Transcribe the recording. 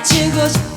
맞추고 싶어.